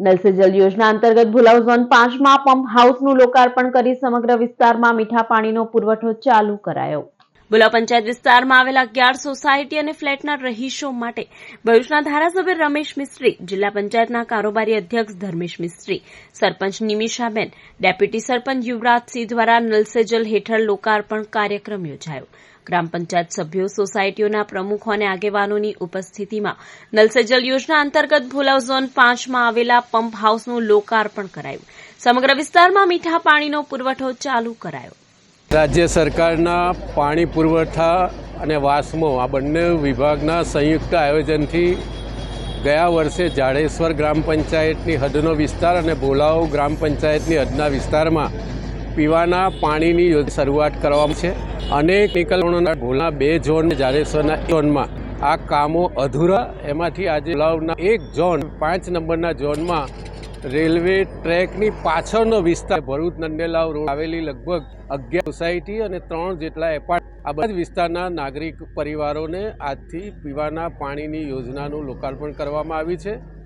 Null જલ યોજના અંતર્ગત ભુલાવ zone પાંચમાં પંપ હાઉસનું લોકાર્પણ કરી સમગ્ર વિસ્તારમાં મીઠા પાણીનો પુરવઠો ચાલુ કરાયો. ભુલાવ પંચાયત વિસ્તારમાં આવેલા અગિયાર સોસાયટી અને ફ્લેટના રહીશો માટે ભરૂચના ધારાસભ્ય રમેશ મિસ્ત્રી, જિલ્લા પંચાયતના કારોબારી અધ્યક્ષ ધર્મેશ મિસ્ત્રી, સરપંચ નિમિષાબેન, ડેપ્યુટી સરપંચ યુવરાજસિંહ દ્વારા નલ જલ હેઠળ લોકાર્પણ કાર્યક્રમ યોજાયો. ગ્રામ પંચાયત સભ્યો, સોસાયટીઓના પ્રમુખો અને આગેવાનોની ઉપસ્થિતિમાં નલ યોજના અંતર્ગત ભોલાવ ઝોન પાંચમાં આવેલા પંપ હાઉસનું લોકાર્પણ કરાયું. સમગ્ર વિસ્તારમાં મીઠા પાણીનો પુરવઠો ચાલુ કરાયો. રાજ્ય સરકારના પાણી પુરવઠા અને વાસમો આ બંને વિભાગના સંયુક્ત આયોજનથી ગયા વર્ષે જાડેશ્વર ગ્રામ પંચાયતની હદનો વિસ્તાર અને ભોલાવ ગ્રામ પંચાયતની હદના વિસ્તારમાં પીવાના પાણીની શરૂઆત કરવામાં છે. અનેક નિકલણોના ભોલા બે ઝોન જાડેશ્વરના ઝોનમાં આ કામો અધૂરા, એમાંથી આજે લવના એક ઝોન પાંચ નંબરના ઝોનમાં રેલવે ટ્રેકની પાછળનો વિસ્તાર ભરૂચ નંદેલાવ રોડ આવેલી લગભગ અગિયાર સોસાયટી અને ત્રણ જેટલા એપાર્ટ આ બધા વિસ્તારના નાગરિક પરિવારોને આજથી પીવાના પાણીની યોજનાનું લોકાર્પણ કરવામાં આવ્યું છે.